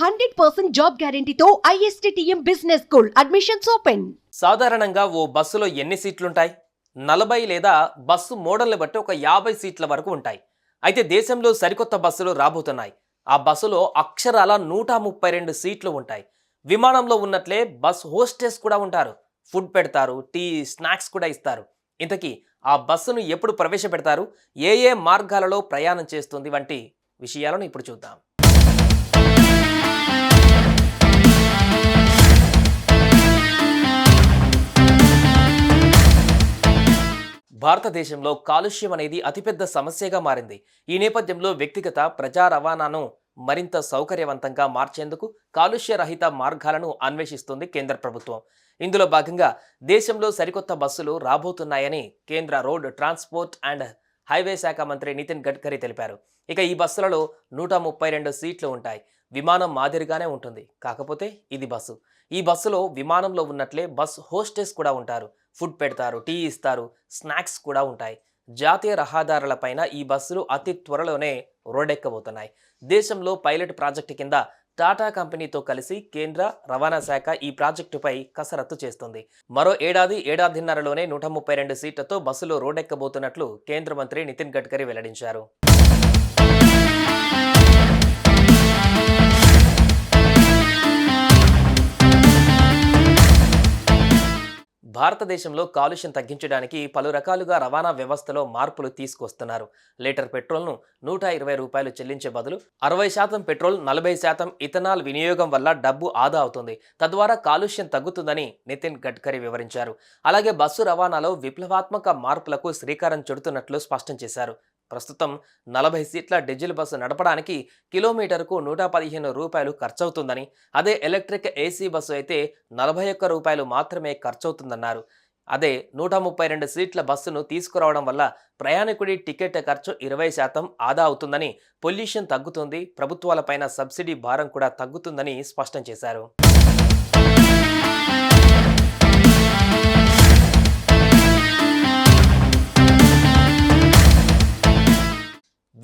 Hundred percent job గ్యారంటీతో ISTM business school admissions open. సాధారణంగా ఓ బస్సులో ఎన్ని సీట్లుంటాయి? నలభై లేదా బస్సు మోడల్ని బట్టి ఒక యాభై సీట్ల వరకు ఉంటాయి. అయితే దేశంలో సరికొత్త బస్సులు రాబోతున్నాయి. ఆ బస్సులో అక్షరాల నూట ముప్పై రెండు సీట్లు ఉంటాయి. విమానంలో ఉన్నట్లే బస్ హోస్టెస్ కూడా ఉంటారు. ఫుడ్ పెడతారు టీ స్నాక్స్ కూడా ఇస్తారు. ఇంతకీ ఆ బస్సును ఎప్పుడు ప్రవేశపెడతారు? ఏ ఏ మార్గాలలో ప్రయాణం చేస్తుంది? వంటి విషయాలను ఇప్పుడు చూద్దాం. భారతదేశంలో కాలుష్యం అనేది అతిపెద్ద సమస్యగా మారింది. ఈ నేపథ్యంలో వ్యక్తిగత ప్రజా రవాణాను మరింత సౌకర్యవంతంగా మార్చేందుకు కాలుష్య రహిత మార్గాలను అన్వేషిస్తుంది కేంద్ర ప్రభుత్వం. ఇందులో భాగంగా దేశంలో సరికొత్త బస్సులు రాబోతున్నాయని కేంద్ర రోడ్ ట్రాన్స్పోర్ట్ అండ్ హైవే శాఖ మంత్రి నితిన్ గడ్కరీ తెలిపారు. ఇక ఈ బస్సులలో నూట ముప్పై రెండు సీట్లు ఉంటాయి. విమానం మాదిరిగానే ఉంటుంది. కాకపోతే ఇది బస్సు. ఈ బస్సులో విమానంలో ఉన్నట్లే బస్ హోస్టెస్ కూడా ఉంటారు. ఫుడ్ పెడతారు టీ ఇస్తారు స్నాక్స్ కూడా ఉంటాయి. జాతీయ రహదారులపైన ఈ బస్సులు అతి త్వరలోనే రోడ్డెక్కబోతున్నాయి. దేశంలో పైలట్ ప్రాజెక్టు కింద టాటా కంపెనీతో కలిసి కేంద్ర రవాణా శాఖ ఈ ప్రాజెక్టుపై కసరత్తు చేస్తుంది. మరో ఏడాది ఏడాదిన్నరలోనే నూట ముప్పై రెండు సీట్లతో బస్సులు రోడెక్కబోతున్నట్లు కేంద్ర మంత్రి నితిన్ గడ్కరీ వెల్లడించారు. భారతదేశంలో కాలుష్యం తగ్గించడానికి పలు రకాలుగా రవాణా వ్యవస్థలో మార్పులు తీసుకొస్తున్నారు. లీటర్ పెట్రోల్ను నూట ఇరవై రూపాయలు చెల్లించే బదులు అరవై శాతం పెట్రోల్ నలభై శాతం ఇథనాల్ వినియోగం వల్ల డబ్బు ఆదా అవుతుంది. తద్వారా కాలుష్యం తగ్గుతుందని నితిన్ గడ్కరీ వివరించారు. అలాగే బస్సు రవాణాలో విప్లవాత్మక మార్పులకు శ్రీకారం చుడుతున్నట్లు స్పష్టం చేశారు. ప్రస్తుతం నలభై సీట్ల డీజిల్ బస్సు నడపడానికి కిలోమీటర్కు నూట పదిహేను రూపాయలు ఖర్చవుతుందని అదే ఎలక్ట్రిక్ ఏసీ బస్సు అయితే నలభై ఒక్క రూపాయలు మాత్రమే ఖర్చవుతుందన్నారు. అదే నూట ముప్పై రెండు సీట్ల బస్సును తీసుకురావడం వల్ల ప్రయాణికుడి టికెట్ ఖర్చు ఇరవై శాతం ఆదా అవుతుందని పొల్యూషన్ తగ్గుతుంది ప్రభుత్వాలపైన సబ్సిడీ భారం కూడా తగ్గుతుందని స్పష్టం చేశారు.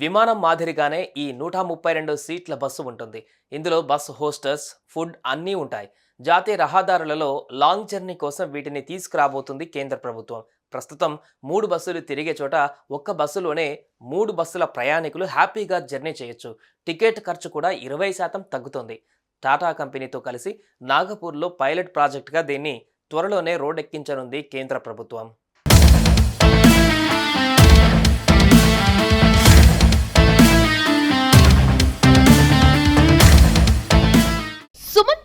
విమానం మాదిరిగానే ఈ నూట ముప్పై రెండు సీట్ల బస్సు ఉంటుంది. ఇందులో బస్ హోస్టర్స్ ఫుడ్ అన్నీ ఉంటాయి. జాతీయ రహదారులలో లాంగ్ జర్నీ కోసం వీటిని తీసుకురాబోతుంది కేంద్ర ప్రభుత్వం. ప్రస్తుతం మూడు బస్సులు తిరిగే చోట ఒక్క బస్సులోనే మూడు బస్సుల ప్రయాణికులు హ్యాపీగా జర్నీ చేయొచ్చు. టికెట్ ఖర్చు కూడా ఇరవై శాతం తగ్గుతుంది. టాటా కంపెనీతో కలిసి నాగపూర్లో పైలట్ ప్రాజెక్టుగా దీన్ని త్వరలోనే రోడ్డెక్కించనుంది కేంద్ర ప్రభుత్వం.